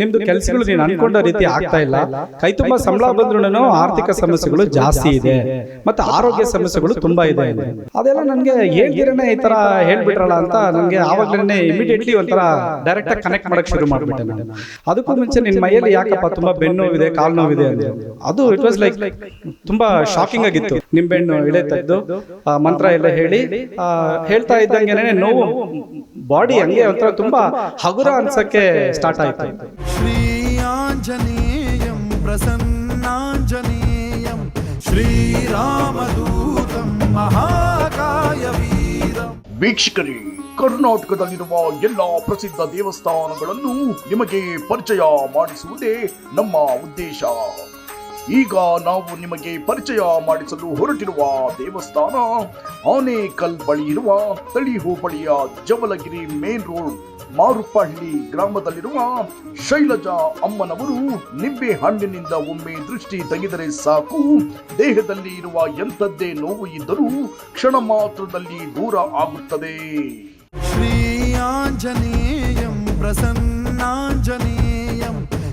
ನಿಮ್ದು ಕೆಲಸಗಳು ನೀನು ಅನ್ಕೊಂಡ ರೀತಿ ಆಗ್ತಾ ಇಲ್ಲ. ಕೈ ತುಂಬಾ ಸಂಬಳ ಬಂದ್ರೂ ಆರ್ಥಿಕ ಸಮಸ್ಯೆಗಳು ಜಾಸ್ತಿ ಇದೆ. ಮತ್ತೆ ಆರೋಗ್ಯ ಸಮಸ್ಯೆಗಳು ತುಂಬಾ ಇದೆ. ಅದೆಲ್ಲ ನನಗೆ ಹೇಳ್ದಿರನೇ ಈ ತರ ಹೇಳ್ಬಿಟ್ರಲ್ಲ ಅಂತ ನನಗೆ ಆವಾಗ್ಲೇ ಇಮಿಡಿಯೇಟ್ಲಿ ಒಂಥರ ಡೈರೆಕ್ಟ್ ಆಗಿ ಕನೆಕ್ಟ್ ಮಾಡಕ್ ಶುರು ಮಾಡ್ಬಿಟ್ಟೆ ನಾನು. ಅದಕ್ಕೂ ಮುಂಚೆ ನಿನ್ ಮೈಯಲ್ಲಿ ಯಾಕಪ್ಪ ತುಂಬಾ ಬೆನ್ನು ನೋವಿದೆ ಕಾಲು ನೋವಿದೆ ಅಂದ್ರೆ ಅದು ಇಟ್ ವಾಸ್ ಲೈಕ್ ತುಂಬಾ ಶಾಕಿಂಗ್ ಆಗಿತ್ತು. ನಿಂಬೆಹಣ್ಣು ಇಳೆ ತೆಗೆದು ಮಂತ್ರ ಎಲ್ಲ ಹೇಳಿ ಹೇಳ್ತಾ ಇದ್ದಂಗೆ ನೋವು. ಬಾಡಿ ಹಂಗೆ ಒಂಥರ ತುಂಬಾ ಹಗುರ ಅನ್ಸಕ್ಕೆ ಸ್ಟಾರ್ಟ್ ಆಯ್ತು. ಶ್ರೀ ಆಂಜನೇಯಂ ಪ್ರಸನ್ನಾಂಜನೇಯಂ ಶ್ರೀರಾಮದೂತಂ ಮಹಾಕಾಯವೀರ ವೀಕ್ಷಕರೇ ಕರ್ನಾಟಕದಲ್ಲಿರುವ ಎಲ್ಲ ಪ್ರಸಿದ್ಧ ದೇವಸ್ಥಾನಗಳನ್ನು ನಿಮಗೆ ಪರಿಚಯ ಮಾಡಿಸುವುದೇ ನಮ್ಮ ಉದ್ದೇಶ. ಈಗ ನಾವು ನಿಮಗೆ ಪರಿಚಯ ಮಾಡಿಸಲು ಹೊರಟಿರುವ ದೇವಸ್ಥಾನ, ಆನೇಕಲ್ ಬಳಿ ಇರುವ ತಳಿ ಹೋಬಳಿಯ ಜವಲಗಿರಿ ಮೇನ್ ರೋಡ್ ಮಾರುಪಹಳ್ಳಿ ಗ್ರಾಮದಲ್ಲಿರುವ ಶೈಲಜಾ ಅಮ್ಮನವರು ನಿಂಬೆ ಹಣ್ಣಿನಿಂದ ಒಮ್ಮೆ ದೃಷ್ಟಿ ತೆಗೆದರೆ ಸಾಕು. ದೇಹದಲ್ಲಿ ಇರುವ ಎಂಥದ್ದೇ ನೋವು ಇದ್ದರೂ ಕ್ಷಣ ಮಾತ್ರದಲ್ಲಿ ದೂರ ಆಗುತ್ತದೆ. ಶ್ರೀ ಆಂಜನೇಯಂ ಪ್ರಸನ್ನಾಂಜನೇಯಂ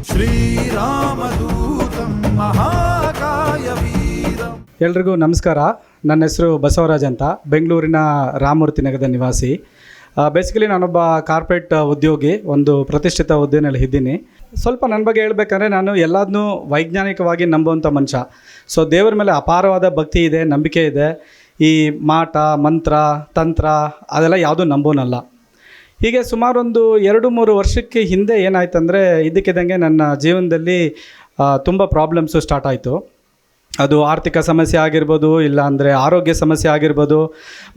ಶ್ರೀರಾಮದು ಎಲ್ರಿಗೂ ನಮಸ್ಕಾರ. ನನ್ನ ಹೆಸರು ಬಸವರಾಜ್ ಅಂತ. ಬೆಂಗಳೂರಿನ ರಾಮಮೂರ್ತಿ ನಗರದ ನಿವಾಸಿ. ಬೇಸಿಕಲಿ ನಾನೊಬ್ಬ ಕಾರ್ಪೊರೇಟ್ ಉದ್ಯೋಗಿ, ಒಂದು ಪ್ರತಿಷ್ಠಿತ ಹುದ್ದೆನಲ್ಲಿ ಇದ್ದೀನಿ. ಸ್ವಲ್ಪ ನನ್ನ ಬಗ್ಗೆ ಹೇಳಬೇಕಂದ್ರೆ ನಾನು ಎಲ್ಲದನ್ನೂ ವೈಜ್ಞಾನಿಕವಾಗಿ ನಂಬುವಂಥ ಮನುಷ್ಯ. ಸೊ ದೇವರ ಮೇಲೆ ಅಪಾರವಾದ ಭಕ್ತಿ ಇದೆ, ನಂಬಿಕೆ ಇದೆ. ಈ ಮಾಟ, ಮಂತ್ರ, ತಂತ್ರ, ಅದೆಲ್ಲ ಯಾವುದೂ ನಂಬೋನಲ್ಲ. ಹೀಗೆ ಸುಮಾರೊಂದು ಎರಡು ಮೂರು ವರ್ಷಕ್ಕೆ ಹಿಂದೆ ಏನಾಯ್ತಂದರೆ ಇದಕ್ಕಿದ್ದಂಗೆ ನನ್ನ ಜೀವನದಲ್ಲಿ ತುಂಬ ಪ್ರಾಬ್ಲಮ್ಸು ಸ್ಟಾರ್ಟ್ ಆಯಿತು. ಅದು ಆರ್ಥಿಕ ಸಮಸ್ಯೆ ಆಗಿರ್ಬೋದು, ಇಲ್ಲ ಅಂದರೆ ಆರೋಗ್ಯ ಸಮಸ್ಯೆ ಆಗಿರ್ಬೋದು,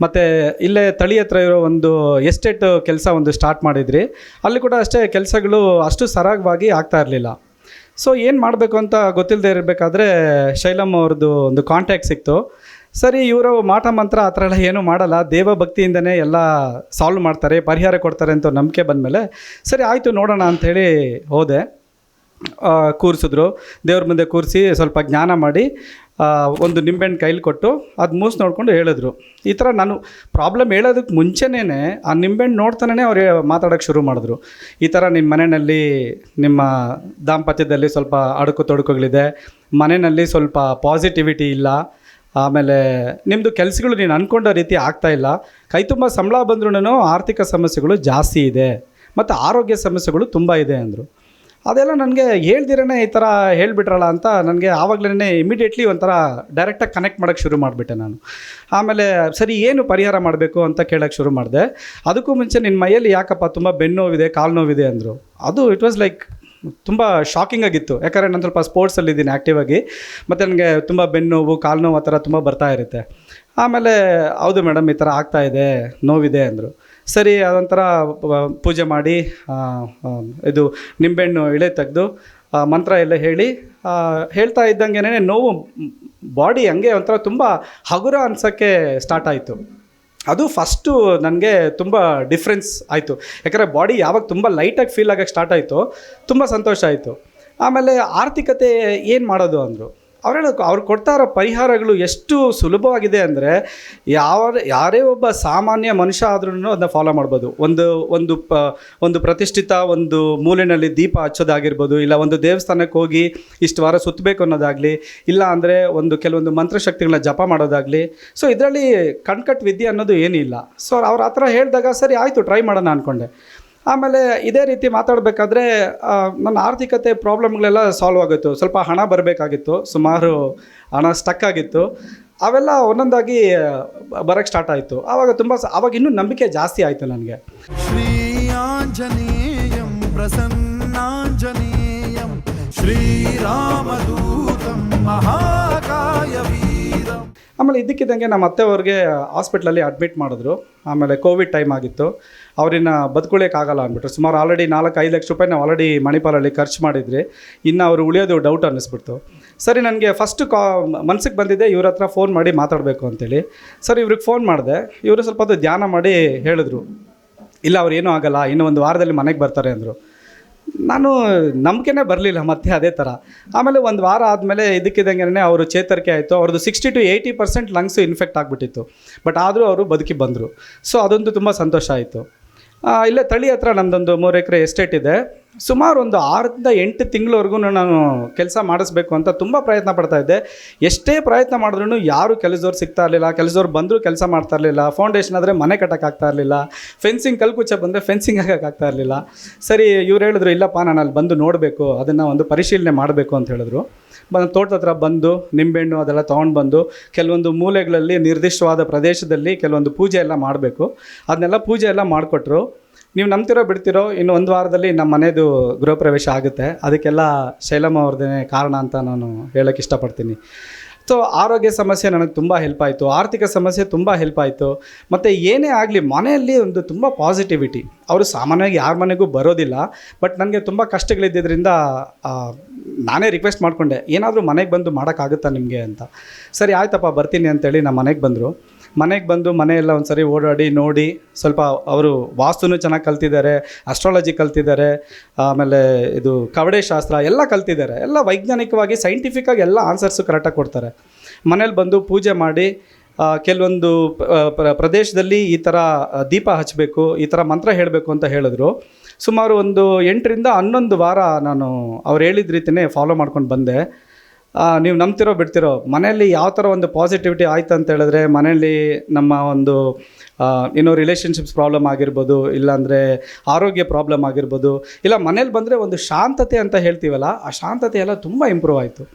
ಮತ್ತು ಇಲ್ಲೇ ತಳಿ ಹತ್ರ ಇರೋ ಒಂದು ಎಸ್ಟೇಟ್ ಕೆಲಸ ಒಂದು ಸ್ಟಾರ್ಟ್ ಮಾಡಿದ್ರಿ. ಅಲ್ಲಿ ಕೂಡ ಅಷ್ಟೇ ಕೆಲಸಗಳು ಅಷ್ಟು ಸರಾಗವಾಗಿ ಆಗ್ತಾ ಇರಲಿಲ್ಲ. ಸೊ ಏನು ಮಾಡಬೇಕು ಅಂತ ಗೊತ್ತಿಲ್ಲದೆ ಇರಬೇಕಾದ್ರೆ ಶೈಲಮ್ ಅವ್ರದ್ದು ಒಂದು ಕಾಂಟ್ಯಾಕ್ಟ್ ಸಿಕ್ತು. ಸರಿ, ಇವರು ಮಾಟ ಮಂತ್ರ ಆ ಥರ ಎಲ್ಲ ಏನೂ ಮಾಡಲ್ಲ. ದೇವ ಭಕ್ತಿಯಿಂದನೇ ಎಲ್ಲ ಸಾಲ್ವ್ ಮಾಡ್ತಾರೆ, ಪರಿಹಾರ ಕೊಡ್ತಾರೆ ಅಂತ ನಂಬಿಕೆ ಬಂದಮೇಲೆ, ಸರಿ, ಆಯಿತು ನೋಡೋಣ ಅಂಥೇಳಿ ಹೋದೆ. ಕೂರಿಸಿದ್ರು. ದೇವ್ರ ಮುಂದೆ ಕೂರಿಸಿ ಸ್ವಲ್ಪ ಜ್ಞಾನ ಮಾಡಿ ಒಂದು ನಿಂಬೆಹಣ್ಣು ಕೈಲಿ ಕೊಟ್ಟು ಅದು ಮೂಸ್ ನೋಡಿಕೊಂಡು ಹೇಳಿದ್ರು. ಈ ಥರ ನಾನು ಪ್ರಾಬ್ಲಮ್ ಹೇಳೋದಕ್ಕೆ ಮುಂಚೆನೇ ಆ ನಿಂಬೆಹಣ್ಣು ನೋಡ್ತಾನೆ ಅವ್ರು ಮಾತಾಡೋಕ್ಕೆ ಶುರು ಮಾಡಿದ್ರು. ಈ ಥರ ನಿಮ್ಮ ಮನೆಯಲ್ಲಿ ನಿಮ್ಮ ದಾಂಪತ್ಯದಲ್ಲಿ ಸ್ವಲ್ಪ ಅಡುಕು ತೊಡಕುಗಳಿದೆ, ಮನೆಯಲ್ಲಿ ಸ್ವಲ್ಪ ಪಾಸಿಟಿವಿಟಿ ಇಲ್ಲ, ಆಮೇಲೆ ನಿಮ್ಮದು ಕೆಲಸಗಳು ನೀನು ಅಂದ್ಕೊಂಡ ರೀತಿ ಆಗ್ತಾಯಿಲ್ಲ ಕೈ ತುಂಬ ಸಂಬಳ ಬಂದ್ರೂ ಆರ್ಥಿಕ ಸಮಸ್ಯೆಗಳು ಜಾಸ್ತಿ ಇದೆ, ಮತ್ತು ಆರೋಗ್ಯ ಸಮಸ್ಯೆಗಳು ತುಂಬ ಇದೆ ಅಂದರು. ಅದೆಲ್ಲ ನನಗೆ ಹೇಳ್ದಿರೇ ಈ ಥರ ಹೇಳಿಬಿಟ್ರಲ್ಲ ಅಂತ ನನಗೆ ಆವಾಗಲೇ ಇಮಿಡಿಯೇಟ್ಲಿ ಒಂಥರ ಡೈರೆಕ್ಟಾಗಿ ಕನೆಕ್ಟ್ ಮಾಡೋಕ್ಕೆ ಶುರು ಮಾಡಿಬಿಟ್ಟೆ ನಾನು. ಆಮೇಲೆ ಸರಿ, ಏನು ಪರಿಹಾರ ಮಾಡಬೇಕು ಅಂತ ಕೇಳೋಕ್ಕೆ ಶುರು ಮಾಡಿದೆ. ಅದಕ್ಕೂ ಮುಂಚೆ ನಿನ್ನ ಮೈಯಲ್ಲಿ ಯಾಕಪ್ಪ ತುಂಬ ಬೆನ್ನು ನೋವಿದೆ, ಕಾಲು ನೋವಿದೆ ಅಂದರು. ಅದು ಇಟ್ ವಾಸ್ ಲೈಕ್ ತುಂಬ ಶಾಕಿಂಗ್ ಆಗಿತ್ತು. ಯಾಕಂದರೆ ನಾನು ಸ್ವಲ್ಪ ಸ್ಪೋರ್ಟ್ಸಲ್ಲಿ ಇದ್ದೀನಿ ಆ್ಯಕ್ಟಿವ್ ಆಗಿ. ಮತ್ತು ನನಗೆ ತುಂಬ ಬೆನ್ನು ನೋವು, ಕಾಲು ನೋವು ಆ ಥರ ತುಂಬ ಬರ್ತಾ ಇರುತ್ತೆ. ಆಮೇಲೆ ಹೌದು ಮೇಡಮ್ ಈ ಥರ ಆಗ್ತಾ ಇದೆ, ನೋವಿದೆ ಅಂದರು. ಸರಿ, ಅದೊಂಥರ ಪೂಜೆ ಮಾಡಿ ಇದು ನಿಂಬೆಹಣ್ಣು ಇಳೆ ತೆಗೆದು ಮಂತ್ರ ಎಲ್ಲ ಹೇಳಿ ಹೇಳ್ತಾ ಇದ್ದಂಗೆ ನೋವು, ಬಾಡಿ ಹಂಗೆ ಒಂಥರ ತುಂಬ ಹಗುರ ಅನ್ಸೋಕ್ಕೆ ಸ್ಟಾರ್ಟ್ ಆಯಿತು. ಅದು ಫಸ್ಟು ನನಗೆ ತುಂಬ ಡಿಫ್ರೆನ್ಸ್ ಆಯಿತು. ಯಾಕಂದರೆ ಬಾಡಿ ಯಾವಾಗ ತುಂಬ ಲೈಟಾಗಿ ಫೀಲ್ ಆಗೋಕ್ಕೆ ಸ್ಟಾರ್ಟ್ ಆಯಿತು, ತುಂಬ ಸಂತೋಷ ಆಯಿತು. ಆಮೇಲೆ ಆರ್ಥಿಕತೆ ಏನು ಮಾಡೋದು ಅಂದರು ಅವ್ರು ಹೇಳೋಕೆ ಅವ್ರು ಕೊಡ್ತಾ ಇರೋ ಪರಿಹಾರಗಳು ಎಷ್ಟು ಸುಲಭವಾಗಿದೆ ಅಂದರೆ ಯಾವ ಯಾರೇ ಒಬ್ಬ ಸಾಮಾನ್ಯ ಮನುಷ್ಯ ಆದ್ರೂ ಅದನ್ನ ಫಾಲೋ ಮಾಡ್ಬೋದು. ಒಂದು ಒಂದು ಪ, ಒಂದು ಪ್ರತಿಷ್ಠಿತ ಒಂದು ಮೂಲೆಯಲ್ಲಿ ದೀಪ ಹಚ್ಚೋದಾಗಿರ್ಬೋದು, ಇಲ್ಲ ಒಂದು ದೇವಸ್ಥಾನಕ್ಕೆ ಹೋಗಿ ಇಷ್ಟು ವಾರ ಸುತ್ತಬೇಕು ಅನ್ನೋದಾಗಲಿ, ಇಲ್ಲ ಅಂದರೆ ಒಂದು ಕೆಲವೊಂದು ಮಂತ್ರಶಕ್ತಿಗಳನ್ನ ಜಪ ಮಾಡೋದಾಗಲಿ ಸೊ ಇದರಲ್ಲಿ ಕಣ್ಕಟ್ ವಿದ್ಯೆ ಅನ್ನೋದು ಏನಿಲ್ಲ. ಸೊ ಅವ್ರು ಆ ಥರ ಹೇಳಿದಾಗ ಸರಿ, ಆಯಿತು ಟ್ರೈ ಮಾಡೋಣ ಅಂದ್ಕೊಂಡೆ ಆಮೇಲೆ ಇದೇ ರೀತಿ ಮಾತಾಡಬೇಕಾದ್ರೆ ನನ್ನ ಆರ್ಥಿಕತೆ ಪ್ರಾಬ್ಲಮ್ಗಳೆಲ್ಲ ಸಾಲ್ವ್ ಆಗಿತ್ತು ಸ್ವಲ್ಪ ಹಣ ಬರಬೇಕಾಗಿತ್ತು. ಸುಮಾರು ಹಣ ಸ್ಟಕ್ ಆಗಿತ್ತು. ಅವೆಲ್ಲ ಒಂದೊಂದಾಗಿ ಬರೋಕ್ಕೆ ಸ್ಟಾರ್ಟ್ ಆಯಿತು. ಆವಾಗ ತುಂಬ ಆವಾಗ ಇನ್ನೂ ನಂಬಿಕೆ ಜಾಸ್ತಿ ಆಯಿತು ನನಗೆ. ಶ್ರೀ ಆಂಜನೇಯಂ, ಪ್ರಸನ್ನಾಂಜನೇಯಂ ಶ್ರೀರಾಮದು ಆಮೇಲೆ ಇದ್ದಕ್ಕಿದ್ದಂಗೆ ನಮ್ಮ ಅತ್ತೆಯವ್ರಿಗೆ ಹಾಸ್ಪಿಟ್ಲಲ್ಲಿ ಅಡ್ಮಿಟ್ ಮಾಡಿದ್ರು. ಆಮೇಲೆ ಕೋವಿಡ್ ಟೈಮ್ ಆಗಿತ್ತು. ಅವ್ರನ್ನ ಬದುಕೊಳ್ಳೋಕ್ಕಾಗಲ್ಲ ಅಂದ್ಬಿಟ್ರು. ಸುಮಾರು ಆಲ್ರೆಡಿ ನಾಲ್ಕು ಐದು ಲಕ್ಷ ರೂಪಾಯಿ ನಾವು ಆಲ್ರೆಡಿ ಮಣಿಪಾಲಲ್ಲಿ ಖರ್ಚು ಮಾಡಿದ್ರಿ. ಇನ್ನು ಅವರು ಉಳಿಯೋದು ಡೌಟ್ ಅನ್ನಿಸ್ಬಿಡ್ತು. ಸರಿ, ನನಗೆ ಫಸ್ಟು ಕಾ ಮನ್ಸಿಗೆ ಬಂದಿದ್ದೆ ಇವ್ರ ಹತ್ರ ಫೋನ್ ಮಾಡಿ ಮಾತಾಡಬೇಕು ಅಂತೇಳಿ. ಸರ್, ಇವ್ರಿಗೆ ಫೋನ್ ಮಾಡಿದೆ. ಇವರು ಸ್ವಲ್ಪ ಅದು ಧ್ಯಾನ ಮಾಡಿ ಹೇಳಿದ್ರು. ಇಲ್ಲ, ಅವ್ರು ಏನೂ ಆಗಲ್ಲ, ಇನ್ನೂ ಒಂದು ವಾರದಲ್ಲಿ ಮನೆಗೆ ಬರ್ತಾರೆ ಅಂದರು. ನಾನು ನಂಬಿಕೆನೇ ಬರಲಿಲ್ಲ ಮತ್ತೆ ಅದೇ ಥರ ಆಮೇಲೆ ಒಂದು ವಾರ ಆದಮೇಲೆ ಇದಕ್ಕಿದ್ದಂಗೆ ಅವರು ಚೇತರಿಕೆ ಆಯಿತು. ಅವ್ರದ್ದು sixty two eighty percent lungs infect ಆಗಿಬಿಟ್ಟಿತ್ತು. ಬಟ್ ಆದರೂ ಅವರು ಬದುಕಿ ಬಂದರು. ಸೊ ಅದೊಂದು ತುಂಬ ಸಂತೋಷ ಆಯಿತು. ಇಲ್ಲೇ ತಳಿ ಹತ್ರ ನಮ್ಮದೊಂದು ಮೂರು ಎಕರೆ ಎಸ್ಟೇಟ್ ಇದೆ. ಸುಮಾರು ಒಂದು ಆರರಿಂದ ಎಂಟು ತಿಂಗಳವರೆಗೂ ನಾನು ಕೆಲಸ ಮಾಡಿಸ್ಬೇಕು ಅಂತ ತುಂಬ ಪ್ರಯತ್ನ ಪಡ್ತಾ ಇದ್ದೆ. ಎಷ್ಟೇ ಪ್ರಯತ್ನ ಮಾಡಿದ್ರೂ ಯಾರು ಕೆಲಸದವ್ರು ಸಿಗ್ತಾ ಇರಲಿಲ್ಲ, ಕೆಲಸದವ್ರು ಬಂದರೂ ಕೆಲಸ ಮಾಡ್ತಾ ಇರಲಿಲ್ಲ ಫೌಂಡೇಶನ್ ಆದರೆ ಮನೆ ಕಟ್ಟೋಕ್ಕಾಗ್ತಾ ಇರಲಿಲ್ಲ ಫೆನ್ಸಿಂಗ್ ಕಲ್ಕುಚ್ಚ ಬಂದರೆ ಫೆನ್ಸಿಂಗ್ ಹಾಕೋಕ್ಕಾಗ್ತಾ ಇರಲಿಲ್ಲ. ಸರಿ, ಇವ್ರು ಹೇಳಿದ್ರು, ಇಲ್ಲಪ್ಪ, ನಾನು ಅಲ್ಲಿ ಬಂದು ನೋಡಬೇಕು, ಅದನ್ನು ಒಂದು ಪರಿಶೀಲನೆ ಮಾಡಬೇಕು ಅಂತ ಹೇಳಿದ್ರು. ತೋಟದ ಹತ್ರ ಬಂದು, ನಿಂಬೆಹಣ್ಣು ಅದೆಲ್ಲ ತೊಗೊಂಡು ಬಂದು, ಕೆಲವೊಂದು ಮೂಲೆಗಳಲ್ಲಿ ನಿರ್ದಿಷ್ಟವಾದ ಪ್ರದೇಶದಲ್ಲಿ ಕೆಲವೊಂದು ಪೂಜೆ ಎಲ್ಲ ಮಾಡಬೇಕು. ಅದನ್ನೆಲ್ಲ ಪೂಜೆ ಎಲ್ಲ ಮಾಡಿಕೊಟ್ರು. ನೀವು ನಂಬ್ತಿರೋ ಬಿಡ್ತಿರೋ, ಇನ್ನು ಒಂದು ವಾರದಲ್ಲಿ ನಮ್ಮ ಮನೆಯದು ಗೃಹ ಪ್ರವೇಶ ಆಗುತ್ತೆ. ಅದಕ್ಕೆಲ್ಲ ಶೈಲಮ್ಮ ಅವ್ರದ್ದೇ ಕಾರಣ ಅಂತ ನಾನು ಹೇಳೋಕ್ಕೆ ಇಷ್ಟಪಡ್ತೀನಿ. ಸೊ ಆರೋಗ್ಯ ಸಮಸ್ಯೆ ನನಗೆ ತುಂಬ ಹೆಲ್ಪ್ ಆಯಿತು. ಆರ್ಥಿಕ ಸಮಸ್ಯೆ ತುಂಬ ಹೆಲ್ಪ್ ಆಯಿತು. ಮತ್ತು ಏನೇ ಆಗಲಿ ಮನೆಯಲ್ಲಿ ಒಂದು ತುಂಬ ಪಾಸಿಟಿವಿಟಿ ಅವರು ಸಾಮಾನ್ಯವಾಗಿ ಯಾರ ಮನೆಗೂ ಬರೋದಿಲ್ಲ. ಬಟ್ ನನಗೆ ತುಂಬ ಕಷ್ಟಗಳಿದ್ದರಿಂದ ನಾನೇ ರಿಕ್ವೆಸ್ಟ್ ಮಾಡಿಕೊಂಡೆ. ಏನಾದರೂ ಮನೆಗೆ ಬಂದು ಮಾಡೋಕ್ಕಾಗುತ್ತಾ ನಿಮಗೆ ಅಂತ. ಸರಿ, ಆಯ್ತಪ್ಪ, ಬರ್ತೀನಿ ಅಂತೇಳಿ ನಮ್ಮ ಮನೆಗೆ ಬಂದರು. ಮನೆಗೆ ಬಂದು ಮನೆಯೆಲ್ಲ ಒಂದು ಸರಿ ಓಡಾಡಿ, ನೋಡಿ ಸ್ವಲ್ಪ ಅವರು ವಾಸ್ತುನೂ ಚೆನ್ನಾಗಿ ಕಲ್ತಿದ್ದಾರೆ ಅಸ್ಟ್ರಾಲಜಿ ಕಲ್ತಿದ್ದಾರೆ, ಆಮೇಲೆ ಇದು ಕವಡೆ ಶಾಸ್ತ್ರ ಎಲ್ಲ ಕಲ್ತಿದ್ದಾರೆ. ಎಲ್ಲ ವೈಜ್ಞಾನಿಕವಾಗಿ ಸೈಂಟಿಫಿಕ್ಕಾಗಿ ಎಲ್ಲ ಆನ್ಸರ್ಸು ಕರೆಕ್ಟಾಗಿ ಕೊಡ್ತಾರೆ. ಮನೇಲಿ ಬಂದು ಪೂಜೆ ಮಾಡಿ ಕೆಲವೊಂದು ಪ್ರ- ಪ್ರದೇಶದಲ್ಲಿ ಈ ಥರ ದೀಪ ಹಚ್ಚಬೇಕು ಈ ಥರ ಮಂತ್ರ ಹೇಳಬೇಕು ಅಂತ ಹೇಳಿದ್ರು. ಸುಮಾರು ಒಂದು ಎಂಟರಿಂದ ಹನ್ನೊಂದು ವಾರ ನಾನು ಅವ್ರು ಹೇಳಿದ ರೀತಿಯೇ ಫಾಲೋ ಮಾಡ್ಕೊಂಡು ಬಂದೆ. ನೀವು ನಂಬ್ತಿರೋ ಬಿಡ್ತಿರೋ, ಮನೆಯಲ್ಲಿ ಯಾವ ಥರ ಒಂದು ಪಾಸಿಟಿವಿಟಿ ಆಯ್ತು ಅಂತ ಹೇಳಿದ್ರೆ, ಮನೆಯಲ್ಲಿ ನಮ್ಮ ಒಂದು ಏನೋ ರಿಲೇಷನ್ಶಿಪ್ಸ್ ಪ್ರಾಬ್ಲಮ್ ಆಗಿರ್ಬೋದು, ಇಲ್ಲಾಂದರೆ ಆರೋಗ್ಯ ಪ್ರಾಬ್ಲಮ್ ಆಗಿರ್ಬೋದು, ಇಲ್ಲ ಮನೇಲಿ ಬಂದರೆ ಒಂದು ಶಾಂತತೆ ಅಂತ ಹೇಳ್ತೀವಲ್ಲ, ಆ ಶಾಂತತೆ ಎಲ್ಲ ತುಂಬ ಇಂಪ್ರೂವ್ ಆಯಿತು.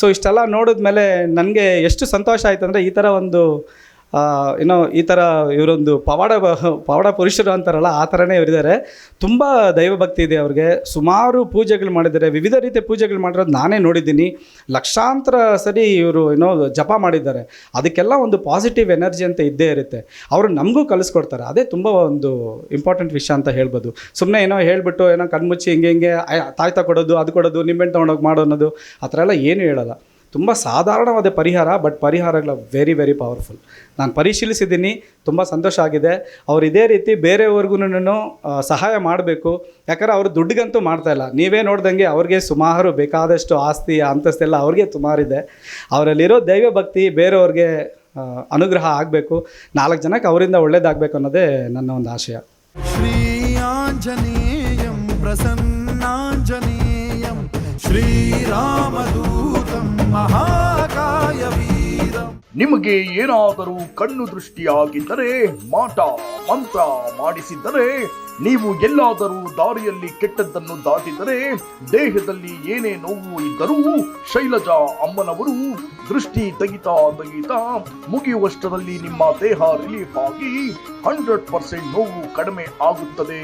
ಸೊ ಇಷ್ಟೆಲ್ಲ ನೋಡಿದ್ಮೇಲೆ ನನಗೆ ಎಷ್ಟು ಸಂತೋಷ ಆಯ್ತು ಅಂದರೆ ಈ ಥರ ಒಂದು ಏನೋ ಈ ಥರ ಇವರೊಂದು ಪವಾಡ ಪವಾಡ ಪುರುಷರು ಅಂತಾರಲ್ಲ, ಆ ಥರನೇ ಇವರಿದ್ದಾರೆ. ತುಂಬ ದೈವಭಕ್ತಿ ಇದೆ ಅವ್ರಿಗೆ. ಸುಮಾರು ಪೂಜೆಗಳು ಮಾಡಿದ್ದಾರೆ. ವಿವಿಧ ರೀತಿಯ ಪೂಜೆಗಳು ಮಾಡಿರೋದು ನಾನೇ ನೋಡಿದ್ದೀನಿ. ಲಕ್ಷಾಂತರ ಸರಿ ಇವರು ಏನೋ ಜಪ ಮಾಡಿದ್ದಾರೆ. ಅದಕ್ಕೆಲ್ಲ ಒಂದು ಪಾಸಿಟಿವ್ ಎನರ್ಜಿ ಅಂತ ಇದ್ದೇ ಇರುತ್ತೆ. ಅವರು ನಮಗೂ ಕಲಿಸ್ಕೊಡ್ತಾರೆ. ಅದೇ ತುಂಬ ಒಂದು ಇಂಪಾರ್ಟೆಂಟ್ ವಿಷಯ ಅಂತ ಹೇಳ್ಬೋದು. ಸುಮ್ಮನೆ ಏನೋ ಹೇಳ್ಬಿಟ್ಟು ಏನೋ ಕಣ್ಮುಚ್ಚಿ ಹಿಂಗೆ ಹಿಂಗೆ ತಾಯ್ತ ಕೊಡೋದು, ಅದು ಕೊಡೋದು ನಿಂಬೆಣ್ಣು ತೊಗೊಂಡೋಗಿ ಮಾಡೋ ಅನ್ನೋದು, ಆ ಥರ ಎಲ್ಲ ಏನೂ ಹೇಳಲ್ಲ. ತುಂಬ ಸಾಧಾರಣವಾದ ಪರಿಹಾರ ಬಟ್ ಪರಿಹಾರಗಳು ವೆರಿ ವೆರಿ ಪವರ್ಫುಲ್ ನಾನು ಪರಿಶೀಲಿಸಿದ್ದೀನಿ, ತುಂಬ ಸಂತೋಷ ಆಗಿದೆ. ಅವ್ರು ಇದೇ ರೀತಿ ಬೇರೆಯವ್ರಿಗೂ ಸಹಾಯ ಮಾಡಬೇಕು. ಯಾಕಂದ್ರೆ ಅವರು ದುಡ್ಡಿಗಂತೂ ಮಾಡ್ತಾಯಿಲ್ಲ ನೀವೇ ನೋಡ್ದಂಗೆ ಅವ್ರಿಗೆ ಸುಮಾರು ಬೇಕಾದಷ್ಟು ಆಸ್ತಿ ಅಂತಸ್ತೆಲ್ಲ ಅವ್ರಿಗೆ ಸುಮಾರಿದೆ. ಅವರಲ್ಲಿರೋ ದೈವ ಭಕ್ತಿ ಬೇರೆಯವ್ರಿಗೆ ಅನುಗ್ರಹ ಆಗಬೇಕು. ನಾಲ್ಕು ಜನಕ್ಕೆ ಅವರಿಂದ ಒಳ್ಳೇದಾಗಬೇಕು ಅನ್ನೋದೇ ನನ್ನ ಒಂದು ಆಶಯ. ಶ್ರೀ ಆಂಜನೇಯಂ ಪ್ರಸನ್ನಾಂಜನೇಯಂ. ಶ್ರೀರಾಮದು ಮಹಾಕಾಯವೀರ ನಿಮಗೆ ಏನಾದರೂ ಕಣ್ಣು ದೃಷ್ಟಿಯಾಗಿದ್ದರೆ ಮಾಟ, ಮಂತ್ರ ಮಾಡಿಸಿದ್ದರೆ, ನೀವು ಎಲ್ಲಾದರೂ ದಾರಿಯಲ್ಲಿ ಕೆಟ್ಟದ್ದನ್ನು ದಾಟಿದರೆ, ದೇಹದಲ್ಲಿ ಏನೇ ನೋವು ಇದ್ದರೂ ಶೈಲಜಾ ಅಮ್ಮನವರು ದೃಷ್ಟಿ ತೆಗಿತಾ ತೆಗಿತಾ ಮುಗಿಯುವಷ್ಟರಲ್ಲಿ ನಿಮ್ಮ ದೇಹ ರಿಲೀಫ್ ಆಗಿ ಹಂಡ್ರೆಡ್ ಪರ್ಸೆಂಟ್ ನೋವು ಕಡಿಮೆ ಆಗುತ್ತದೆ.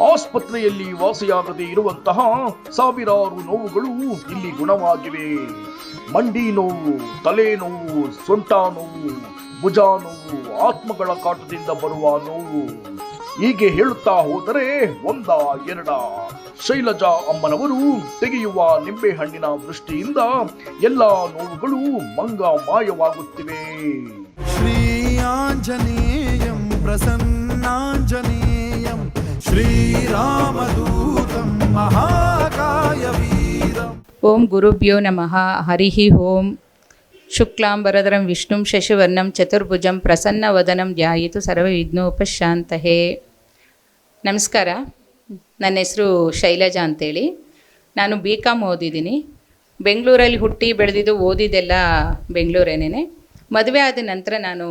ಆಸ್ಪತ್ರೆಯಲ್ಲಿ ವಾಸಿಯಾಗದೇ ಇರುವಂತಹ ಸಾವಿರಾರು ನೋವುಗಳು ಇಲ್ಲಿ ಗುಣವಾಗಿವೆ. ಮಂಡಿ ನೋವು, ತಲೆ ನೋವು, ಸೊಂಟ ನೋವು, ಭುಜ ನೋವು, ಆತ್ಮಗಳ ಕಾಟದಿಂದ ಬರುವ ನೋವು. ಹೀಗೆ ಹೇಳುತ್ತಾ ಹೋದರೆ ಒಂದ ಎರಡ. ಶೈಲಜಾ ಅಮ್ಮನವರು ತೆಗೆಯುವ ನಿಂಬೆಹಣ್ಣಿನ ದೃಷ್ಟಿಯಿಂದ ಎಲ್ಲ ನೋವುಗಳು ಮಂಗ ಮಾಯವಾಗುತ್ತಿವೆ ಶ್ರೀ ಆಂಜನೇಯಂ ಪ್ರಸನ್ನಾಂಜನೇಯ ಶ್ರೀರಾಮದೂತಂ ಮಹಾಕಾಯ ವೀರ ಓಂ ಗುರುಭ್ಯೋ ನಮಃ ಹರಿಹಿ ಓಂ శుక్లాంబరధరం విష్ణుం శశివర్ణం ಚತುರ್ಭುಜಂ ప్రసನ್ನవదనం ಧ್ಯಾಯಿತು ಸರ್ವ ವಿಘ್ನೋಪಶಾಂತಹೇ ನಮಸ್ಕಾರ ನನ್ನ ಹೆಸರು ಶೈಲಜಾ ಅಂತೇಳಿ. ನಾನು ಬಿ ಕಾಮ್ ಓದಿದ್ದೀನಿ. ಬೆಂಗಳೂರಲ್ಲಿ ಹುಟ್ಟಿ ಬೆಳೆದಿದ್ದು ಓದಿದ್ದೆಲ್ಲ ಬೆಂಗಳೂರೇನೇ ಮದುವೆ ಆದ ನಂತರ ನಾನು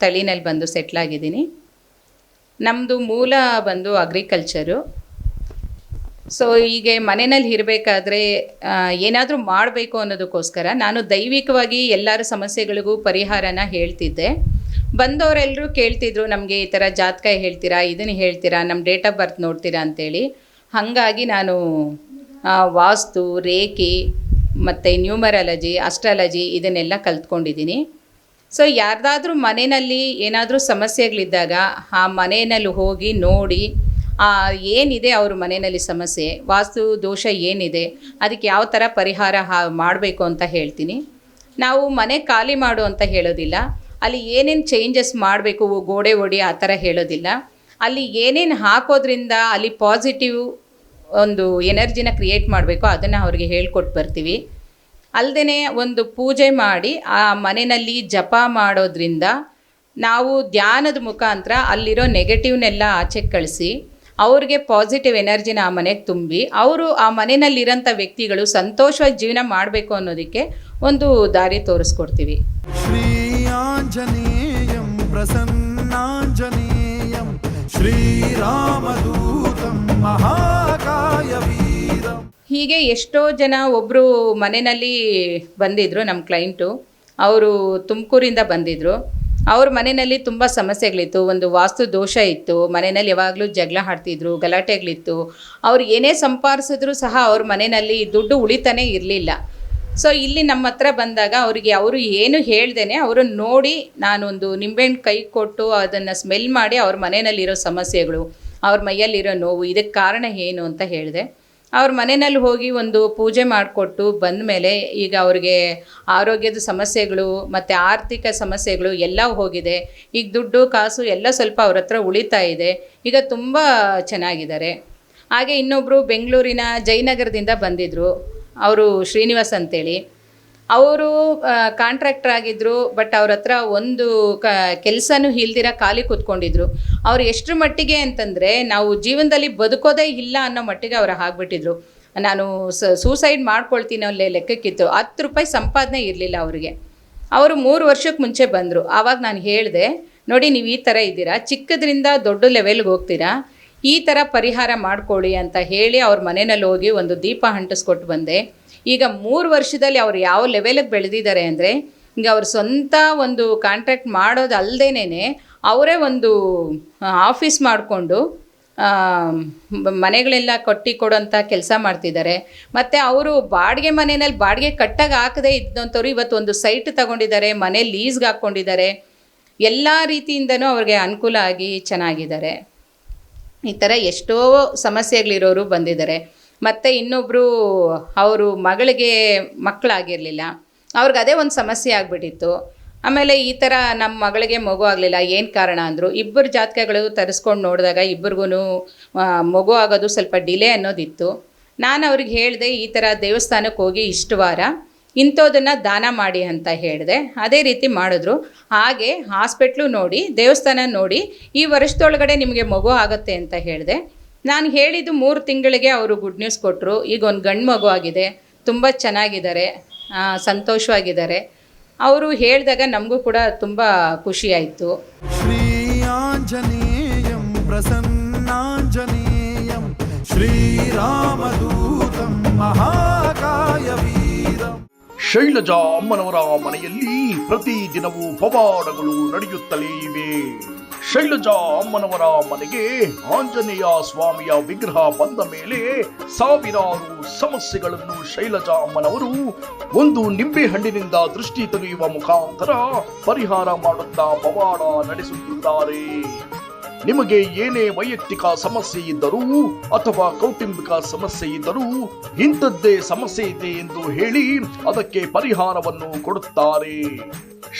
ತಳಿನಲ್ಲಿ ಬಂದು ಸೆಟ್ಲಾಗಿದ್ದೀನಿ ನಮ್ಮದು ಮೂಲ ಬಂದು ಅಗ್ರಿಕಲ್ಚರು ಸೊ ಹೀಗೆ ಮನೆಯಲ್ಲಿ ಇರಬೇಕಾದ್ರೆ ಏನಾದರೂ ಮಾಡಬೇಕು ಅನ್ನೋದಕ್ಕೋಸ್ಕರ ನಾನು ದೈವಿಕವಾಗಿ ಎಲ್ಲರ ಸಮಸ್ಯೆಗಳಿಗೂ ಪರಿಹಾರನ ಹೇಳ್ತಿದ್ದೆ. ಬಂದವರೆಲ್ಲರೂ ಕೇಳ್ತಿದ್ರು, ನಮಗೆ ಈ ಥರ ಜಾತಕ ಹೇಳ್ತೀರಾ, ಇದನ್ನು ಹೇಳ್ತೀರಾ ನಮ್ಮ ಡೇಟ್ ಆಫ್ ಬರ್ತ್ ನೋಡ್ತೀರಾ? ಅಂತೇಳಿ. ಹಾಗಾಗಿ ನಾನು ವಾಸ್ತು, ರೇಖಿ ಮತ್ತು ನ್ಯೂಮರಾಲಜಿ ಅಸ್ಟ್ರಾಲಜಿ ಇದನ್ನೆಲ್ಲ ಕಲ್ತ್ಕೊಂಡಿದ್ದೀನಿ. ಸೊ ಯಾರ್ದಾದ್ರೂ ಮನೆಯಲ್ಲಿ ಏನಾದರೂ ಸಮಸ್ಯೆಗಳಿದ್ದಾಗ ಆ ಮನೆಯಲ್ಲಿ ಹೋಗಿ ನೋಡಿ ಏನಿದೆ ಅವ್ರ ಮನೆಯಲ್ಲಿ ಸಮಸ್ಯೆ, ವಾಸ್ತು ದೋಷ ಏನಿದೆ, ಅದಕ್ಕೆ ಯಾವ ಥರ ಪರಿಹಾರ ಮಾಡಬೇಕು ಅಂತ ಹೇಳ್ತೀನಿ. ನಾವು ಮನೆ ಖಾಲಿ ಮಾಡು ಅಂತ ಹೇಳೋದಿಲ್ಲ. ಅಲ್ಲಿ ಏನೇನು ಚೇಂಜಸ್ ಮಾಡಬೇಕು, ಗೋಡೆ ಒಡಿ ಆ ಥರ ಹೇಳೋದಿಲ್ಲ. ಅಲ್ಲಿ ಏನೇನು ಹಾಕೋದ್ರಿಂದ ಅಲ್ಲಿ ಪಾಸಿಟಿವ್ ಒಂದು ಎನರ್ಜಿನ ಕ್ರಿಯೇಟ್ ಮಾಡಬೇಕು ಅದನ್ನು ಅವ್ರಿಗೆ ಹೇಳ್ಕೊಟ್ಟು ಬರ್ತೀವಿ. ಅಲ್ಲದೇ ಒಂದು ಪೂಜೆ ಮಾಡಿ ಆ ಮನೆಯಲ್ಲಿ ಜಪ ಮಾಡೋದ್ರಿಂದ ನಾವು ಧ್ಯಾನದ ಮುಖಾಂತರ ಅಲ್ಲಿರೋ ನೆಗೆಟಿವ್ನೆಲ್ಲ ಆಚೆ ಕಳಿಸಿ ಅವ್ರಿಗೆ ಪಾಸಿಟಿವ್ ಎನರ್ಜಿನ ಆ ಮನೆಗೆ ತುಂಬಿ ಅವರು ಆ ಮನೆಯಲ್ಲಿರೋಂಥ ವ್ಯಕ್ತಿಗಳು ಸಂತೋಷವಾಗಿ ಜೀವನ ಮಾಡಬೇಕು ಅನ್ನೋದಕ್ಕೆ ಒಂದು ದಾರಿ ತೋರಿಸ್ಕೊಡ್ತೀವಿ. ಶ್ರೀ ಆಂಜನೇಯಂ ಪ್ರಸನ್ನಾಂಜನೇಯಂ ಮಹಾಕಾಯವಿ. ಹೀಗೆ ಎಷ್ಟೋ ಜನ ಒಬ್ಬರು ಮನೆಯಲ್ಲಿ ಬಂದಿದ್ದರು ನಮ್ಮ ಕ್ಲೈಂಟು ಅವರು ತುಮಕೂರಿಂದ ಬಂದಿದ್ದರು ಅವ್ರ ಮನೆಯಲ್ಲಿ ತುಂಬ ಸಮಸ್ಯೆಗಳಿತ್ತು. ಒಂದು ವಾಸ್ತು ದೋಷ ಇತ್ತು. ಮನೆಯಲ್ಲಿ ಯಾವಾಗಲೂ ಜಗಳ ಆಡ್ತಿದ್ರು, ಗಲಾಟೆಗಳಿತ್ತು. ಅವ್ರು ಏನೇ ಸಂಪಾದಿಸಿದ್ರು ಸಹ ಅವ್ರ ಮನೆಯಲ್ಲಿ ದುಡ್ಡು ಉಳಿತಾನೇ ಇರಲಿಲ್ಲ. ಸೊ ಇಲ್ಲಿ ನಮ್ಮ ಹತ್ರ ಬಂದಾಗ ಅವರಿಗೆ ಅವರು ಏನು ಹೇಳ್ದೇನೆ ಅವರು ನೋಡಿ ನಾನೊಂದು ನಿಂಬೆಹಣ್ಣು ಕೈ ಕೊಟ್ಟು ಅದನ್ನು ಸ್ಮೆಲ್ ಮಾಡಿ ಅವ್ರ ಮನೆಯಲ್ಲಿರೋ ಸಮಸ್ಯೆಗಳು, ಅವ್ರ ಮೈಯಲ್ಲಿರೋ ನೋವು, ಇದಕ್ಕೆ ಕಾರಣ ಏನು ಅಂತ ಹೇಳಿದೆ. ಅವ್ರ ಮನೆಯಲ್ಲಿ ಹೋಗಿ ಒಂದು ಪೂಜೆ ಮಾಡಿಕೊಟ್ಟು ಬಂದ ಮೇಲೆ ಈಗ ಅವ್ರಿಗೆ ಆರೋಗ್ಯದ ಸಮಸ್ಯೆಗಳು ಮತ್ತು ಆರ್ಥಿಕ ಸಮಸ್ಯೆಗಳು ಎಲ್ಲ ಹೋಗಿದೆ. ಈಗ ದುಡ್ಡು, ಕಾಸು ಎಲ್ಲ ಸ್ವಲ್ಪ ಅವ್ರ ಹತ್ರ ಉಳಿತಾ ಇದೆ. ಈಗ ತುಂಬ ಚೆನ್ನಾಗಿದ್ದಾರೆ. ಹಾಗೆ ಇನ್ನೊಬ್ಬರು ಬೆಂಗಳೂರಿನ ಜಯನಗರದಿಂದ ಬಂದಿದ್ದರು ಅವರು ಶ್ರೀನಿವಾಸ್ ಅಂತೇಳಿ. ಅವರು ಕಾಂಟ್ರಾಕ್ಟರ್ ಆಗಿದ್ದರು ಬಟ್ ಅವ್ರ ಹತ್ರ ಒಂದು ಕ, ಕೆಲಸನೂ ಇಲ್ದಿರ ಖಾಲಿ ಕೂತ್ಕೊಂಡಿದ್ರು. ಅವ್ರು ಎಷ್ಟರ ಮಟ್ಟಿಗೆ ಅಂತಂದರೆ, ನಾವು ಜೀವನದಲ್ಲಿ ಬದುಕೋದೇ ಇಲ್ಲ ಅನ್ನೋ ಮಟ್ಟಿಗೆ ಅವ್ರು ಆಗ್ಬಿಟ್ಟಿದ್ರು. ನಾನು ಸೂಸೈಡ್ ಮಾಡ್ಕೊಳ್ತೀನಿ ಅಲ್ಲೇ ಲೆಕ್ಕಕ್ಕಿತ್ತು. ಹತ್ತು ರೂಪಾಯಿ ಸಂಪಾದನೆ ಇರಲಿಲ್ಲ ಅವರಿಗೆ. ಅವರು ಮೂರು ವರ್ಷಕ್ಕೆ ಮುಂಚೆ ಬಂದರು. ಆವಾಗ ನಾನು ಹೇಳಿದೆ, ನೋಡಿ, ನೀವು ಈ ಥರ ಇದ್ದೀರಾ, ಚಿಕ್ಕದ್ರಿಂದ ದೊಡ್ಡ ಲೆವೆಲ್ಗೆ ಹೋಗ್ತೀರಾ, ಈ ಥರ ಪರಿಹಾರ ಮಾಡ್ಕೊಳ್ಳಿ ಅಂತ ಹೇಳಿ ಅವ್ರ ಮನೆಯಲ್ಲಿ ಹೋಗಿ ಒಂದು ದೀಪ ಅಂಟಿಸ್ಕೊಟ್ಟು ಬಂದೆ. ಈಗ ಮೂರು ವರ್ಷದಲ್ಲಿ ಅವ್ರು ಯಾವ ಲೆವೆಲಿಗೆ ಬೆಳೆದಿದ್ದಾರೆ ಅಂದರೆ, ಈಗ ಅವ್ರ ಸ್ವಂತ ಒಂದು ಕಾಂಟ್ರಾಕ್ಟ್ ಮಾಡೋದಲ್ಲದೇನೆ ಅವರೇ ಒಂದು ಆಫೀಸ್ ಮಾಡಿಕೊಂಡು ಮನೆಗಳೆಲ್ಲ ಕಟ್ಟಿ ಕೊಡೋಂಥ ಕೆಲಸ ಮಾಡ್ತಿದ್ದಾರೆ. ಮತ್ತು ಅವರು ಬಾಡಿಗೆ ಮನೆಯಲ್ಲಿ ಬಾಡಿಗೆ ಕಟ್ಟಾಗಿ ಹಾಕದೇ ಇದ್ದಂಥವ್ರು ಇವತ್ತು ಒಂದು ಸೈಟ್ ತಗೊಂಡಿದ್ದಾರೆ, ಮನೆ ಲೀಸ್ಗೆ ಹಾಕ್ಕೊಂಡಿದ್ದಾರೆ ಎಲ್ಲ ರೀತಿಯಿಂದನೂ ಅವ್ರಿಗೆ ಅನುಕೂಲ ಆಗಿ ಚೆನ್ನಾಗಿದ್ದಾರೆ. ಈ ಥರ ಎಷ್ಟೋ ಸಮಸ್ಯೆಗಳಿರೋರು ಬಂದಿದ್ದಾರೆ. ಮತ್ತು ಇನ್ನೊಬ್ಬರು ಅವರು ಮಗಳಿಗೆ ಮಕ್ಕಳಾಗಿರಲಿಲ್ಲ. ಅವ್ರಿಗೆ ಅದೇ ಒಂದು ಸಮಸ್ಯೆ ಆಗಿಬಿಟ್ಟಿತ್ತು. ಆಮೇಲೆ ಈ ಥರ ನಮ್ಮ ಮಗಳಿಗೆ ಮಗು ಆಗಲಿಲ್ಲ. ಏನು ಕಾರಣ ಅಂದರು, ಇಬ್ಬರು ಜಾತಕಗಳು ತರಿಸ್ಕೊಂಡು ನೋಡಿದಾಗ ಇಬ್ಬರಿಗೂ ಮಗು ಆಗೋದು ಸ್ವಲ್ಪ ಡಿಲೇ ಅನ್ನೋದಿತ್ತು. ನಾನು ಅವ್ರಿಗೆ ಹೇಳಿದೆ, ಈ ಥರ ದೇವಸ್ಥಾನಕ್ಕೆ ಹೋಗಿ ಇಷ್ಟು ವಾರ ಇಂಥದನ್ನು ದಾನ ಮಾಡಿ ಅಂತ ಹೇಳಿದೆ. ಅದೇ ರೀತಿ ಮಾಡಿದ್ರು. ಹಾಗೆ ಹಾಸ್ಪಿಟ್ಲು ನೋಡಿ, ದೇವಸ್ಥಾನ ನೋಡಿ, ಈ ವರ್ಷದೊಳಗಡೆ ನಿಮಗೆ ಮಗು ಆಗುತ್ತೆ ಅಂತ ಹೇಳಿದೆ. ನಾನು ಹೇಳಿದ್ದು ಮೂರು ತಿಂಗಳಿಗೆ ಅವರು ಗುಡ್ ನ್ಯೂಸ್ ಕೊಟ್ಟರು ಈಗ ಒಂದು ಗಂಡು ಮಗು ಆಗಿದೆ. ತುಂಬ ಚೆನ್ನಾಗಿದ್ದಾರೆ. ಸಂತೋಷವಾಗಿದ್ದಾರೆ. ಅವರು ಹೇಳಿದಾಗ ನಮಗೂ ಕೂಡ ತುಂಬ ಖುಷಿಯಾಯಿತು ಶ್ರೀ ಆಂಜನೇಯಂ ಪ್ರಸನ್ನಾಂಜನೇಯಂ ಶ್ರೀರಾಮದೂತಂ ಮಹಾಕಾಯವೀರಂ ಶೈಲಜಾ ಅಮ್ಮನವರ ಮನೆಯಲ್ಲಿ ಪ್ರತಿ ದಿನವೂ ಪವಾಡಗಳು ನಡೆಯುತ್ತಲೇ ಇವೆ. ಶೈಲಜಾ ಅಮ್ಮನವರ ಮನೆಗೆ ಆಂಜನೇಯ ಸ್ವಾಮಿಯ ವಿಗ್ರಹ ಬಂದ ಮೇಲೆ ಸಾವಿರಾರು ಸಮಸ್ಯೆಗಳನ್ನು ಶೈಲಜಾ ಅಮ್ಮನವರು ಒಂದು ನಿಂಬೆ ಹಣ್ಣಿನಿಂದ ದೃಷ್ಟಿ ತೆಗೆಯುವ ಮುಖಾಂತರ ಪರಿಹಾರ ಮಾಡುತ್ತಾ ಪವಾಡ ನಡೆಸುತ್ತಿದ್ದಾರೆ. ನಿಮಗೆ ಏನೇ ವೈಯಕ್ತಿಕ ಸಮಸ್ಯೆ ಇದ್ದರೂ ಅಥವಾ ಕೌಟುಂಬಿಕ ಸಮಸ್ಯೆ ಇದ್ದರೂ ಇಂಥದ್ದೇ ಸಮಸ್ಯೆ ಇದೆ ಎಂದು ಹೇಳಿ ಅದಕ್ಕೆ ಪರಿಹಾರವನ್ನು ಕೊಡುತ್ತಾರೆ.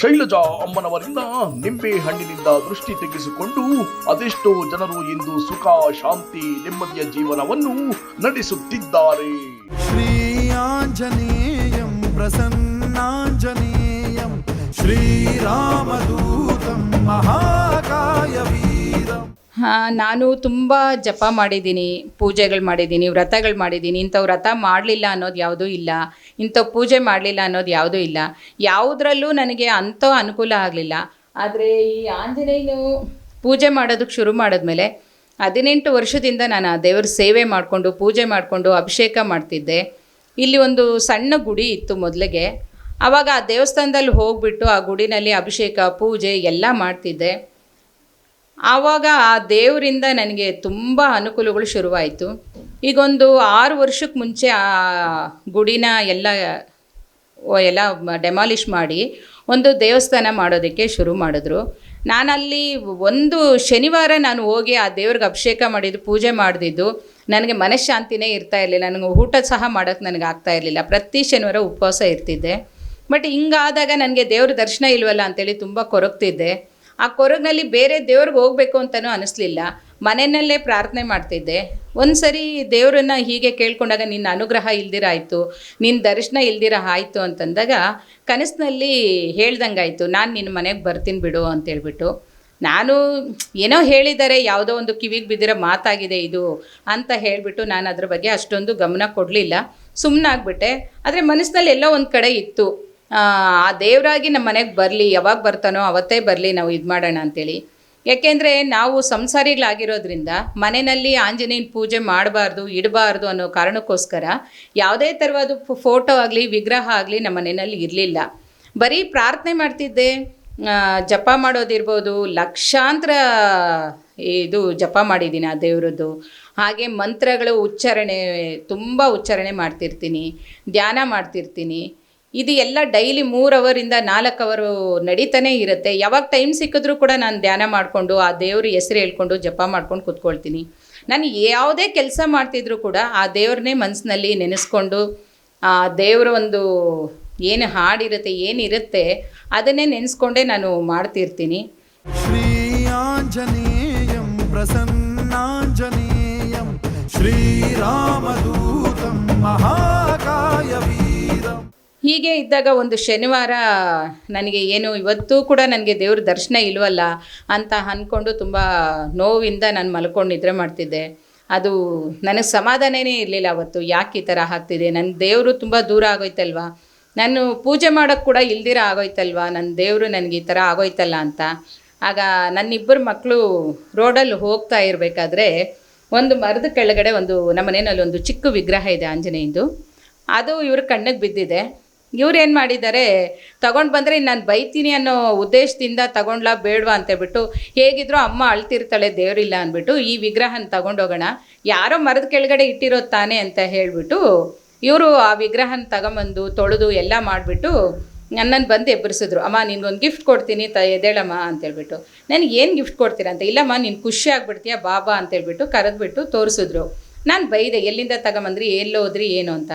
ಶೈಲಜಾ ಅಮ್ಮನವರಿಂದ ನಿಂಬೆ ಹಣ್ಣಿನಿಂದ ದೃಷ್ಟಿ ತೆಗೆಸಿಕೊಂಡು ಅದೆಷ್ಟೋ ಜನರು ಇಂದು ಸುಖ, ಶಾಂತಿ, ನೆಮ್ಮದಿಯ ಜೀವನವನ್ನು ನಡೆಸುತ್ತಿದ್ದಾರೆ. ಶ್ರೀ ಆಂಜನೇಯಂ ಪ್ರಸನ್ನಾಂಜನೇಯಂ ಶ್ರೀರಾಮದೂತಂ ಮಹಾಕಾಯವೀ. ನಾನು ತುಂಬ ಜಪ ಮಾಡಿದ್ದೀನಿ, ಪೂಜೆಗಳು ಮಾಡಿದ್ದೀನಿ, ವ್ರತಗಳು ಮಾಡಿದ್ದೀನಿ. ಇಂಥವು ವ್ರತ ಮಾಡಲಿಲ್ಲ ಅನ್ನೋದು ಯಾವುದೂ ಇಲ್ಲ. ಇಂಥವು ಪೂಜೆ ಮಾಡಲಿಲ್ಲ ಅನ್ನೋದು ಯಾವುದೂ ಇಲ್ಲ. ಯಾವುದ್ರಲ್ಲೂ ನನಗೆ ಅಂಥ ಅನುಕೂಲ ಆಗಲಿಲ್ಲ. ಆದರೆ ಈ ಆಂಜನೇಯನು ಪೂಜೆ ಮಾಡೋದಕ್ಕೆ ಶುರು ಮಾಡಿದ್ಮೇಲೆ ಹದಿನೆಂಟು ವರ್ಷದಿಂದ ನಾನು ಆ ದೇವ್ರ ಸೇವೆ ಮಾಡಿಕೊಂಡು, ಪೂಜೆ ಮಾಡಿಕೊಂಡು ಅಭಿಷೇಕ ಮಾಡ್ತಿದ್ದೆ. ಇಲ್ಲಿ ಒಂದು ಸಣ್ಣ ಗುಡಿ ಇತ್ತು ಮೊದಲಿಗೆ. ಆವಾಗ ಆ ದೇವಸ್ಥಾನದಲ್ಲಿ ಹೋಗ್ಬಿಟ್ಟು ಆ ಗುಡಿನಲ್ಲಿ ಅಭಿಷೇಕ, ಪೂಜೆ ಎಲ್ಲ ಮಾಡ್ತಿದ್ದೆ. ಆವಾಗ ಆ ದೇವರಿಂದ ನನಗೆ ತುಂಬ ಅನುಕೂಲಗಳು ಶುರುವಾಯಿತು. ಈಗೊಂದು ಆರು ವರ್ಷಕ್ಕೆ ಮುಂಚೆ ಆ ಗುಡಿನ ಎಲ್ಲ ಎಲ್ಲ ಡೆಮಾಲಿಷ್ ಮಾಡಿ ಒಂದು ದೇವಸ್ಥಾನ ಮಾಡೋದಕ್ಕೆ ಶುರು ಮಾಡಿದ್ರು. ನಾನಲ್ಲಿ ಒಂದು ಶನಿವಾರ ನಾನು ಹೋಗಿ ಆ ದೇವ್ರಿಗೆ ಅಭಿಷೇಕ ಮಾಡಿದ್ದು, ಪೂಜೆ ಮಾಡಿದ್ದು ನನಗೆ ಮನಃಶಾಂತಿನೇ ಇರ್ತಾ ಇರಲಿಲ್ಲ. ನನಗೆ ಊಟ ಸಹ ಮಾಡೋಕ್ಕೆ ನನಗೆ ಆಗ್ತಾ ಇರಲಿಲ್ಲ. ಪ್ರತಿ ಶನಿವಾರ ಉಪವಾಸ ಇರ್ತಿದ್ದೆ. ಬಟ್ ಹಿಂಗಾದಾಗ ನನಗೆ ದೇವ್ರ ದರ್ಶನ ಇಲ್ವಲ್ಲ ಅಂತೇಳಿ ತುಂಬ ಕೊರಗ್ತಿದ್ದೆ. ಆ ಕೊರಗಿನಲ್ಲಿ ಬೇರೆ ದೇವ್ರಿಗೆ ಹೋಗಬೇಕು ಅಂತಲೂ ಅನಿಸ್ಲಿಲ್ಲ. ಮನೆಯಲ್ಲೇ ಪ್ರಾರ್ಥನೆ ಮಾಡ್ತಿದ್ದೆ. ಒಂದು ಸರಿ ದೇವರನ್ನ ಹೀಗೆ ಕೇಳ್ಕೊಂಡಾಗ, ನಿನ್ನ ಅನುಗ್ರಹ ಇಲ್ದಿರ ಆಯಿತು ನಿನ್ನ ದರ್ಶನ ಇಲ್ದಿರ ಆಯಿತು ಅಂತಂದಾಗ ಕನಸಿನಲ್ಲಿ ಹೇಳ್ದಂಗಾಯಿತು. ನಾನು ನಿನ್ನ ಮನೆಗೆ ಬರ್ತೀನಿ ಬಿಡು ಅಂತೇಳ್ಬಿಟ್ಟು. ನಾನು ಏನೋ ಹೇಳಿದ್ದಾರೆ ಯಾವುದೋ ಒಂದು ಕಿವಿಗೆ ಬಿದ್ದಿರೋ ಮಾತಾಗಿದೆ ಇದು ಅಂತ ಹೇಳಿಬಿಟ್ಟು ನಾನು ಅದ್ರ ಬಗ್ಗೆ ಅಷ್ಟೊಂದು ಗಮನ ಕೊಡಲಿಲ್ಲ. ಸುಮ್ಮನಾಗ್ಬಿಟ್ಟೆ ಆದರೆ ಮನಸ್ಸಿನಲ್ಲಿ ಎಲ್ಲೋ ಒಂದು ಕಡೆ ಇತ್ತು. ಆ ದೇವರಾಗಿ ನಮ್ಮ ಮನೆಗೆ ಬರಲಿ, ಯಾವಾಗ ಬರ್ತಾನೋ ಅವತ್ತೇ ಬರಲಿ ನಾವು ಇದು ಮಾಡೋಣ ಅಂತೇಳಿ. ಯಾಕೆಂದರೆ ನಾವು ಸಂಸಾರಿಗಳಾಗಿರೋದ್ರಿಂದ ಮನೆಯಲ್ಲಿ ಆಂಜನೇಯನ ಪೂಜೆ ಮಾಡಬಾರ್ದು, ಇಡಬಾರ್ದು ಅನ್ನೋ ಕಾರಣಕ್ಕೋಸ್ಕರ ಯಾವುದೇ ಥರವಾದ ಫೋಟೋ ಆಗಲಿ, ವಿಗ್ರಹ ಆಗಲಿ ನಮ್ಮ ಮನೆಯಲ್ಲಿ ಇರಲಿಲ್ಲ. ಬರೀ ಪ್ರಾರ್ಥನೆ ಮಾಡ್ತಿದ್ದೆ. ಜಪ ಮಾಡೋದಿರ್ಬೋದು, ಲಕ್ಷಾಂತರ ಇದು ಜಪ ಮಾಡಿದ್ದೀನಿ ಆ ದೇವರದ್ದು. ಹಾಗೆ ಮಂತ್ರಗಳು ಉಚ್ಚಾರಣೆ, ತುಂಬ ಉಚ್ಚಾರಣೆ ಮಾಡ್ತಿರ್ತೀನಿ, ಧ್ಯಾನ ಮಾಡ್ತಿರ್ತೀನಿ. ಇದು ಎಲ್ಲ ಡೈಲಿ ಮೂರು ಅವರಿಂದ ನಾಲ್ಕು ಅವರು ನಡೀತಾನೆ ಇರುತ್ತೆ. ಯಾವಾಗ ಟೈಮ್ ಸಿಕ್ಕಿದ್ರೂ ಕೂಡ ನಾನು ಧ್ಯಾನ ಮಾಡಿಕೊಂಡು ಆ ದೇವ್ರ ಹೆಸರು ಹೇಳ್ಕೊಂಡು ಜಪ ಮಾಡ್ಕೊಂಡು ಕೂತ್ಕೊಳ್ತೀನಿ. ನಾನು ಯಾವುದೇ ಕೆಲಸ ಮಾಡ್ತಿದ್ರು ಕೂಡ ಆ ದೇವ್ರನ್ನೇ ಮನಸ್ಸಿನಲ್ಲಿ ನೆನೆಸ್ಕೊಂಡು, ಆ ದೇವರ ಒಂದು ಏನು ಹಾಡಿರುತ್ತೆ ಏನಿರುತ್ತೆ ಅದನ್ನೇ ನೆನೆಸ್ಕೊಂಡೇ ನಾನು ಮಾಡ್ತಿರ್ತೀನಿ. ಶ್ರೀ ಆಂಜನೇಯಂ ಪ್ರಸನ್ನಾಂಜನೇಯಂ ಹೀಗೆ ಇದ್ದಾಗ ಒಂದು ಶನಿವಾರ ನನಗೆ ಏನು ಇವತ್ತೂ ಕೂಡ ನನಗೆ ದೇವ್ರ ದರ್ಶನ ಇಲ್ವಲ್ಲ ಅಂತ ಅಂದ್ಕೊಂಡು ತುಂಬ ನೋವಿಂದ ನಾನು ಮಲ್ಕೊಂಡು ನಿದ್ರೆ ಮಾಡ್ತಿದ್ದೆ. ಅದು ನನಗೆ ಸಮಾಧಾನನೇ ಇರಲಿಲ್ಲ ಅವತ್ತು. ಯಾಕೆ ಈ ಥರ ಆಗ್ತಿದೆ? ನನ್ನ ದೇವರು ತುಂಬ ದೂರ ಆಗೋಯ್ತಲ್ವಾ? ನಾನು ಪೂಜೆ ಮಾಡೋಕ್ಕೆ ಕೂಡ ಇಲ್ದಿರ ಆಗೋಯ್ತಲ್ವಾ? ನನ್ನ ದೇವರು ನನಗೆ ಈ ಥರ ಆಗೋಯ್ತಲ್ಲ ಅಂತ. ಆಗ ನನ್ನಿಬ್ಬರು ಮಕ್ಕಳು ರೋಡಲ್ಲಿ ಹೋಗ್ತಾ ಇರಬೇಕಾದ್ರೆ ಒಂದು ಮರದ ಕೆಳಗಡೆ ಒಂದು ನಮ್ಮ ಒಂದು ಚಿಕ್ಕ ವಿಗ್ರಹ ಇದೆ ಆಂಜನೇಯಂದು. ಅದು ಇವ್ರ ಕಣ್ಣಿಗೆ ಬಿದ್ದಿದೆ. ಇವ್ರು ಏನು ಮಾಡಿದ್ದಾರೆ? ತಗೊಂಡು ಬಂದರೆ ನಾನು ಬೈತೀನಿ ಅನ್ನೋ ಉದ್ದೇಶದಿಂದ ತಗೊಂಡ್ಲಾ ಬೇಡವಾ ಅಂತೇಳ್ಬಿಟ್ಟು ಹೇಗಿದ್ರು ಅಮ್ಮ ಅಳ್ತಿರ್ತಾಳೆ, ದೇವರಿಲ್ಲ ಅಂದ್ಬಿಟ್ಟು ಈ ವಿಗ್ರಹನ ತಗೊಂಡೋಗೋಣ. ಯಾರೋ ಮರದ ಕೆಳಗಡೆ ಇಟ್ಟಿರೋದು ತಾನೇ ಅಂತ ಹೇಳಿಬಿಟ್ಟು ಇವರು ಆ ವಿಗ್ರಹನ ತಗೊಂಬಂದು ತೊಳೆದು ಎಲ್ಲ ಮಾಡಿಬಿಟ್ಟು ನನ್ನನ್ನು ಬಂದು ಎಬ್ಬರಿಸಿದ್ರು ಅಮ್ಮ, ನಿನ್ಗೊಂದು ಗಿಫ್ಟ್ ಕೊಡ್ತೀನಿ ತ ಎದೇಳಮ್ಮ ಅಂತೇಳ್ಬಿಟ್ಟು. ನನಗೆ ಏನು ಗಿಫ್ಟ್ ಕೊಡ್ತೀರಾ ಅಂತ? ಇಲ್ಲಮ್ಮ, ನೀನು ಖುಷಿ ಆಗ್ಬಿಡ್ತೀಯ ಬಾಬಾ ಅಂತೇಳ್ಬಿಟ್ಟು ಕರೆದ್ಬಿಟ್ಟು ತೋರಿಸಿದ್ರು. ನಾನು ಬೈದೆ, ಎಲ್ಲಿಂದ ತಗೊಂಬಂದ್ರಿ ಎಲ್ಲೋದ್ರಿ ಏನು ಅಂತ?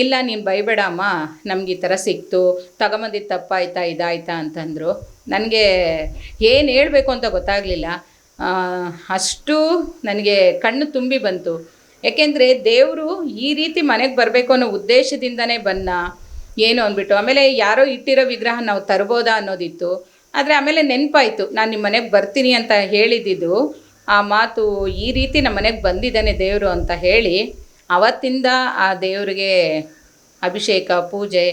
ಇಲ್ಲ, ನೀನು ಬೈಬೇಡಮ್ಮ ನಮ್ಗೆ ಈ ಥರ ಸಿಕ್ತು. ತಗೊಂಬಂದಿದ್ದು ತಪ್ಪಾಯ್ತಾ, ಇದಾಯ್ತಾ ಅಂತಂದರು. ನನಗೆ ಏನು ಹೇಳಬೇಕು ಅಂತ ಗೊತ್ತಾಗಲಿಲ್ಲ. ಅಷ್ಟು ನನಗೆ ಕಣ್ಣು ತುಂಬಿ ಬಂತು. ಯಾಕೆಂದರೆ ದೇವರು ಈ ರೀತಿ ಮನೆಗೆ ಬರಬೇಕು ಅನ್ನೋ ಉದ್ದೇಶದಿಂದನೇ ಬನ್ನ ಏನು ಅಂದ್ಬಿಟ್ಟು, ಆಮೇಲೆ ಯಾರೋ ಇಟ್ಟಿರೋ ವಿಗ್ರಹ ನಾವು ತರ್ಬೋದಾ ಅನ್ನೋದಿತ್ತು. ಆದರೆ ಆಮೇಲೆ ನೆನಪಾಯಿತು, ನಾನು ನಿಮ್ಮ ಮನೆಗೆ ಬರ್ತೀನಿ ಅಂತ ಹೇಳಿದ್ದಿದ್ದು. ಆ ಮಾತು ಈ ರೀತಿ ನಮ್ಮ ಮನೆಗೆ ಬಂದಿದ್ದಾನೆ ದೇವರು ಅಂತ ಹೇಳಿ. ಅವತ್ತಿಂದ ಆ ದೇವರಿಗೆ ಅಭಿಷೇಕ, ಪೂಜೆ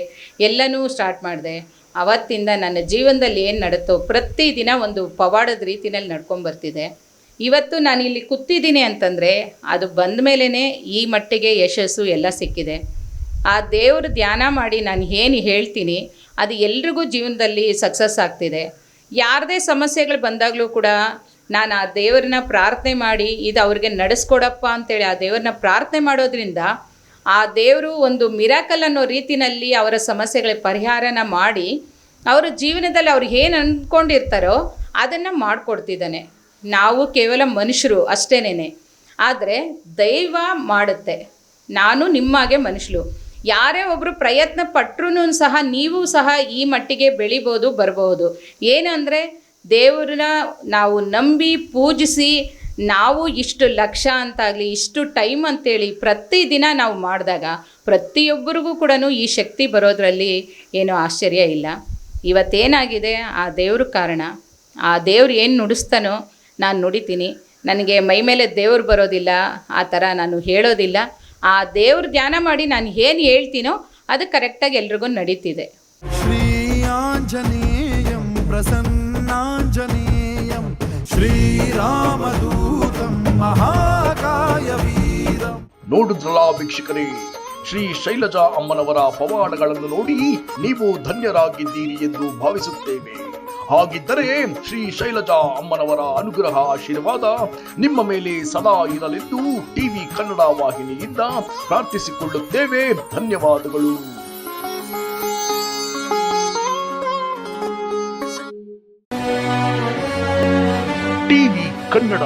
ಎಲ್ಲನೂ ಸ್ಟಾರ್ಟ್ ಮಾಡಿದೆ. ಅವತ್ತಿಂದ ನನ್ನ ಜೀವನದಲ್ಲಿ ಏನು ನಡುತ್ತೋ ಪ್ರತಿದಿನ ಒಂದು ಪವಾಡದ ರೀತಿನಲ್ಲಿ ನಡ್ಕೊಂಬರ್ತಿದೆ ಇವತ್ತು ನಾನು ಇಲ್ಲಿ ಕೂತಿದ್ದೀನಿ ಅಂತಂದರೆ ಅದು ಬಂದ ಮೇಲೇ ಈ ಮಟ್ಟಿಗೆ ಯಶಸ್ಸು ಎಲ್ಲ ಸಿಕ್ಕಿದೆ. ಆ ದೇವರು ಧ್ಯಾನ ಮಾಡಿ ನಾನು ಏನು ಹೇಳ್ತೀನಿ, ಅದು ಎಲ್ರಿಗೂ ಜೀವನದಲ್ಲಿ ಸಕ್ಸಸ್ ಆಗ್ತಿದೆ. ಯಾರದೇ ಸಮಸ್ಯೆಗಳು ಬಂದಾಗಲೂ ಕೂಡ ನಾನು ಆ ದೇವರನ್ನ ಪ್ರಾರ್ಥನೆ ಮಾಡಿ ಇದು ಅವ್ರಿಗೆ ನಡೆಸ್ಕೊಡಪ್ಪ ಅಂತೇಳಿ ಆ ದೇವರನ್ನ ಪ್ರಾರ್ಥನೆ ಮಾಡೋದ್ರಿಂದ ಆ ದೇವರು ಒಂದು ಮಿರಾಕಲ್ ಅನ್ನೋ ರೀತಿನಲ್ಲಿ ಅವರ ಸಮಸ್ಯೆಗಳ ಪರಿಹಾರನ ಮಾಡಿ ಅವರ ಜೀವನದಲ್ಲಿ ಅವ್ರು ಏನು ಅಂದ್ಕೊಂಡಿರ್ತಾರೋ ಅದನ್ನು ಮಾಡಿಕೊಡ್ತಿದ್ದಾನೆ. ನಾವು ಕೇವಲ ಮನುಷ್ಯರು ಅಷ್ಟೇನೇ ಆದರೆ ದೈವ ಮಾಡುತ್ತೆ. ನಾನು ನಿಮ್ಮಾಗೆ ಮನುಷ್ಯರು ಯಾರೇ ಒಬ್ಬರು ಪ್ರಯತ್ನ ಪಟ್ಟರೂ ಸಹ ನೀವು ಸಹ ಈ ಮಟ್ಟಿಗೆ ಬೆಳಿಬೋದು, ಬರ್ಬೋದು. ಏನಂದರೆ ದೇವ್ರನ್ನ ನಾವು ನಂಬಿ ಪೂಜಿಸಿ ನಾವು ಇಷ್ಟು ಲಕ್ಷ ಅಂತಾಗಲಿ, ಇಷ್ಟು ಟೈಮ್ ಅಂತೇಳಿ ಪ್ರತಿದಿನ ನಾವು ಮಾಡಿದಾಗ ಪ್ರತಿಯೊಬ್ಬರಿಗೂ ಕೂಡ ಈ ಶಕ್ತಿ ಬರೋದರಲ್ಲಿ ಏನು ಆಶ್ಚರ್ಯ ಇಲ್ಲ. ಇವತ್ತೇನಾಗಿದೆ? ಆ ದೇವ್ರ ಕಾರಣ. ಆ ದೇವ್ರು ಏನು ನುಡಿಸ್ತಾನೋ ನಾನು ನುಡಿತೀನಿ. ನನಗೆ ಮೈ ಮೇಲೆ ದೇವ್ರು ಬರೋದಿಲ್ಲ, ಆ ಥರ ನಾನು ಹೇಳೋದಿಲ್ಲ. ಆ ದೇವ್ರ ಧ್ಯಾನ ಮಾಡಿ ನಾನು ಏನು ಹೇಳ್ತೀನೋ ಅದು ಕರೆಕ್ಟಾಗಿ ಎಲ್ರಿಗೂ ನಡೀತಿದೆ. ಶ್ರೀ ಪ್ರಸನ್ನ ನೋಡಿದ್ರಲ್ಲ ವೀಕ್ಷಕರೇ? ಶ್ರೀ ಶೈಲಜಾ ಅಮ್ಮನವರ ಪವಾಡಗಳನ್ನು ನೋಡಿ ನೀವು ಧನ್ಯರಾಗಿದ್ದೀರಿ ಎಂದು ಭಾವಿಸುತ್ತೇವೆ. ಹಾಗಿದ್ದರೆ ಶ್ರೀ ಶೈಲಜಾ ಅಮ್ಮನವರ ಅನುಗ್ರಹ ಆಶೀರ್ವಾದ ನಿಮ್ಮ ಮೇಲೆ ಸದಾ ಇರಲೆಂದು ಟಿವಿ ಕನ್ನಡ ವಾಹಿನಿಯಿಂದ ಪ್ರಾರ್ಥಿಸಿಕೊಳ್ಳುತ್ತೇವೆ. ಧನ್ಯವಾದಗಳು. ಟಿವಿ ಕನ್ನಡ.